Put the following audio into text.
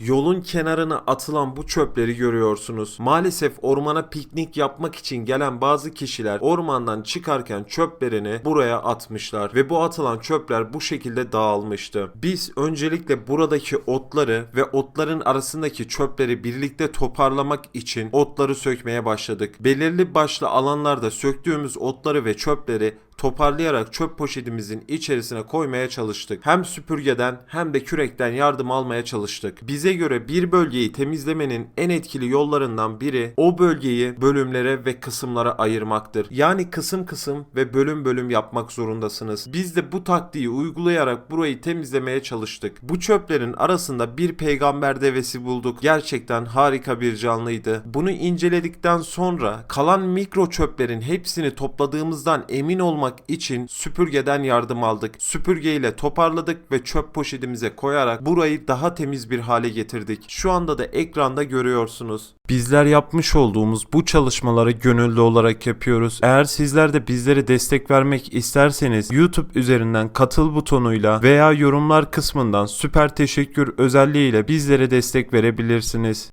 Yolun kenarına atılan bu çöpleri görüyorsunuz. Maalesef ormana piknik yapmak için gelen bazı kişiler ormandan çıkarken çöplerini buraya atmışlar ve bu atılan çöpler bu şekilde dağılmıştı. Biz öncelikle buradaki otları ve otların arasındaki çöpleri birlikte toparlamak için otları sökmeye başladık. Belirli başlı alanlarda söktüğümüz otları ve çöpleri toparlayarak çöp poşetimizin içerisine koymaya çalıştık. Hem süpürgeden hem de kürekten yardım almaya çalıştık. Bize göre bir bölgeyi temizlemenin en etkili yollarından biri o bölgeyi bölümlere ve kısımlara ayırmaktır. Yani kısım kısım ve bölüm bölüm yapmak zorundasınız. Biz de bu taktiği uygulayarak burayı temizlemeye çalıştık. Bu çöplerin arasında bir peygamber devesi bulduk. Gerçekten harika bir canlıydı. Bunu inceledikten sonra kalan mikro çöplerin hepsini topladığımızdan emin olmak için süpürgeden yardım aldık. Süpürgeyle toparladık ve çöp poşetimize koyarak burayı daha temiz bir hale getirdik. Şu anda da ekranda görüyorsunuz. Bizler yapmış olduğumuz bu çalışmaları gönüllü olarak yapıyoruz. Eğer sizler de bizlere destek vermek isterseniz YouTube üzerinden katıl butonuyla veya yorumlar kısmından süper teşekkür özelliğiyle bizlere destek verebilirsiniz.